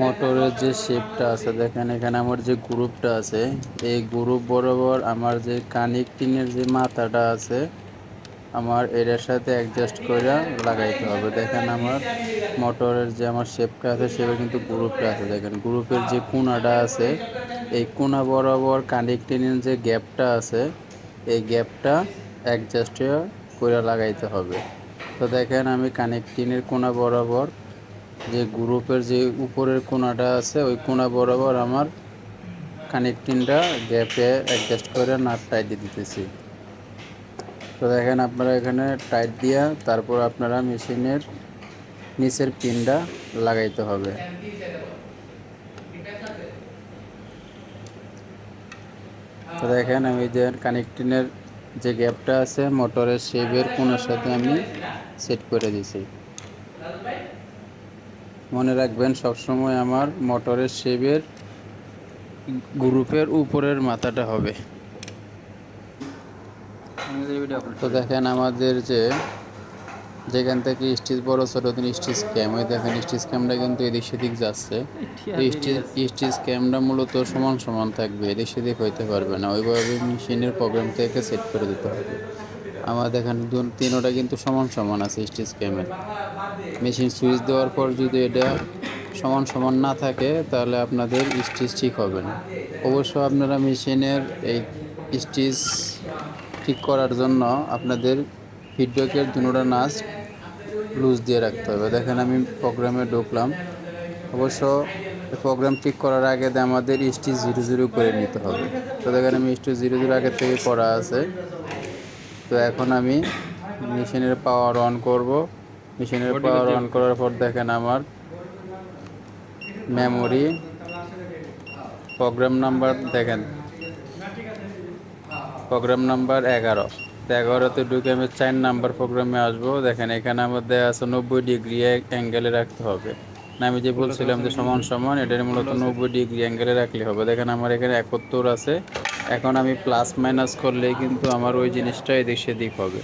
মোটরের যে শেপটা আছে, দেখেন এখানে আমার যে গ্রুপটা আছে, এই গ্রুপ বরাবর আমার যে কানেক্টিংয়ের যে মাথাটা আছে, আমার এটার সাথে অ্যাডজাস্ট করে লাগাইতে হবে। দেখেন আমার মোটরের যে আমার শেপটা আছে সেটা কিন্তু গ্রুপটা আছে। দেখেন গ্রুপের যে কোনাটা আছে, এই কোনা বরাবর কানেক্টিংয়ের যে গ্যাপটা আছে, এই গ্যাপটা অ্যাডজাস্ট করে লাগাইতে হবে। তো দেখেন আমি কানেক্টিংয়ের কোনা বরাবর যে গ্রুপের যে উপরের কোনাটা আছে, ওই কোনা বরাবর আমার কানেক্টিংটা গ্যাপে অ্যাডজাস্ট করে নাট টাইট দিয়ে দিতেছি। তো দেখেন আপনারা এখানে টাইট দিয়া তারপর আপনারা মেশিনের নিচের পিনটা লাগাইতে হবে। তো দেখেন আমি যে কানেক্টিংয়ের যে গ্যাপটা আছে, মোটরের শেপের কোনার সাথে আমি সেট করে দিছি। মনে রাখবেন, সবসময় আমার মোটরের শেপের গ্রুপের উপরের মাথাটা হবে। তো দেখেন আমাদের যে, যেখান থেকে স্টিচ বড়, ছোট দিন স্টিচ ক্যাম ওই দেখেন স্টিচ ক্যামটা কিন্তু এদিক সেদিক যাচ্ছে। স্টিচ ক্যামটা মূলত সমান সমান থাকবে, এদিক সেদিক হইতে পারবে না। ওইভাবে মেশিনের প্রবলেম থেকে সেট করে দিতে হবে। আমার দেখেন দু- তিনোটা কিন্তু সমান সমান আছে স্টিচ ক্যামের। মেশিন সুইচ দেওয়ার পর যদি এটা সমান সমান না থাকে, তাহলে আপনাদের স্টিচ ঠিক হবে না। অবশ্য আপনারা মেশিনের এই স্টিচ ঠিক করার জন্য আপনাদের ফিডব্যাকের দুটোটা নাচ লুজ দিয়ে রাখতে হবে। দেখেন আমি প্রোগ্রামে ঢুকলাম। অবশ্য প্রোগ্রাম ঠিক করার আগে আমাদের স্টিচ জিরো জিরো করে নিতে হবে। তো দেখেন আমি স্টিচ জিরো জিরো আগের থেকে করা আছে। তো এখন আমি মেশিনের পাওয়ার অন করব। মেশিনের পাওয়ার অন করার পর দেখেন আমার মেমোরি প্রোগ্রাম নাম্বার দেখেন। প্রোগ্রাম নাম্বার এগারো। তো এগারোতে ঢুকে আমি চার নাম্বার প্রোগ্রামে আসব। দেখেন এখানে আমার দেওয়া আছে নব্বই ডিগ্রি অ্যাঙ্গেলে রাখতে হবে। না আমি যে বলছিলাম যে সমান সমান এটার মূলত নব্বই ডিগ্রি অ্যাঙ্গেলে রাখলে হবে। দেখেন আমার এখানে একাত্তর আছে। এখন আমি প্লাস মাইনাস করলেই কিন্তু আমার ওই জিনিসটা এদিক সেদিক হবে।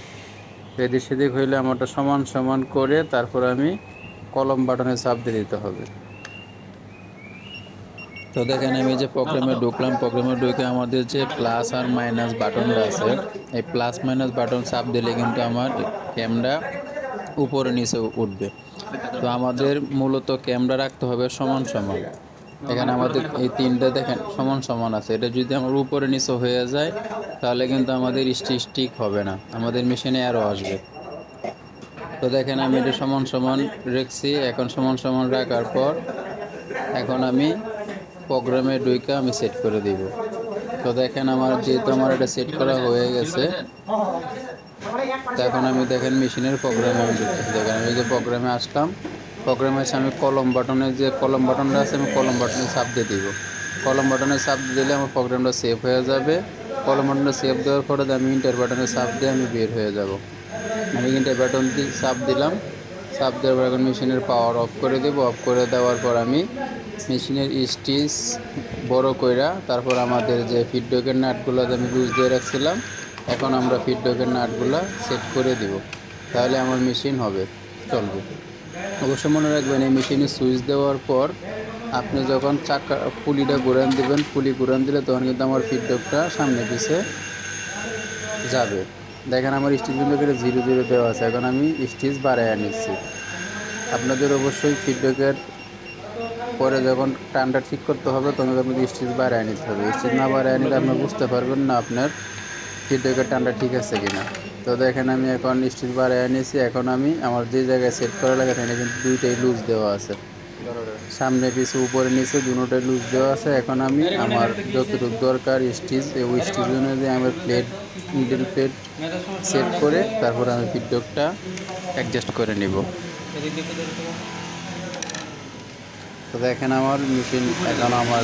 এদিক সেদিক হইলে আমারটা সমান সমান করে তারপর আমি কলম বাটনে চাপ দিয়ে দিতে হবে। তো দেখেন আমি যে প্রোগ্রামে ঢুকলাম প্রোগ্রামে ঢুকে আমাদের যে প্লাস আর মাইনাস বাটনটা আছে, এই প্লাস মাইনাস বাটন চাপ দিলে কিন্তু আমার ক্যামেরা উপরে নিচে উঠবে। তো আমাদের মূলত ক্যামেরা রাখতে হবে সমান সমান। এখানে আমাদের এই তিনটা দেখেন, সমান সমান আছে। এটা যদি আমার উপরে নিচে হয়ে যায়, তাহলে কিন্তু আমাদের স্টিচ ঠিক হবে না। আমাদের মেশিনে আরও আসবে। তো দেখেন আমি এটা সমান সমান রেখছি। এখন সমান সমান রাখার পর এখন আমি প্রোগ্রামে ডুইকা আমি সেট করে দিব। তো দেখেন আমার যেহেতু আমার এটা সেট করা হয়ে গেছে, তো এখন আমি দেখেন মেশিনের প্রোগ্রামে আমি দেখেন আমি যে প্রোগ্রামে আসলাম প্রোগ্রামে এসে আমি কলম বাটনে যে কলম বাটনটা আছে, আমি কলম বাটনে চাপ দিয়ে দিব। কলম বাটনে চাপ দিলে আমার প্রোগ্রামটা সেভ হয়ে যাবে। কলম বাটনে সেভ দেওয়ার পরে আমি ইন্টার বাটনে চাপ দিয়ে আমি বের হয়ে যাব। আমি ইন্টার বাটন দিয়ে চাপ দিলাম। চাপ দেওয়ার পর এখন মেশিনের পাওয়ার অফ করে দেব। অফ করে দেওয়ার পর আমি মেশিনের স্টিচ বড় কইরা তারপর আমাদের যে ফিডব্যাকের নাটগুলো আমি লুজ দিয়ে রাখছিলাম, এখন আমরা ফিডব্যাকের নাটগুলো সেট করে দিব। তাহলে আমার মেশিন হবে, চলবে। অবশ্য মনে রাখবেন, এই মেশিনে সুইচ দেওয়ার পর আপনি যখন চাকা, পুলিটা ঘুরান দিবেন, পুলি ঘুরান দিলে তখন কিন্তু আমার ফিডব্যাকটা সামনে পিছে যাবে। দেখেন আমার স্টিচ কিন্তু জিরো জিরো দেওয়া আছে, এখন আমি স্টিচ বাড়াইয়া নিচ্ছি। আপনাদের অবশ্যই ফিডব্যাকের পরে যখন টানটা ঠিক করতে হবে, তখন আপনাদের স্টিচ বাড়ায় নিতে হবে। স্টিচ না বাড়ায় নিলে আপনি বুঝতে পারবেন না আপনার ফিডব্যাকের টানটা ঠিক আছে কিনা। তো দেখেন আমি এখন স্টিচ বাড়ায় নিয়েছি এখন আমি আমার যে জায়গায় সেট করা লাগে সেখানে কিন্তু দুইটাই লুজ দেওয়া আছে। সামনে পিছু উপরে নিচে দুটোটাই লুজ দেওয়া আছে। এখন আমি আমার যতটুকু দরকার স্টিচ ওই স্টিচ অনুযায়ী আমার প্লেট মিডল প্লেট সেট করে তারপর আমি ফিডব্যাকটা অ্যাডজাস্ট করে নিব। তো দেখেন আমার মেশিন এখন আমার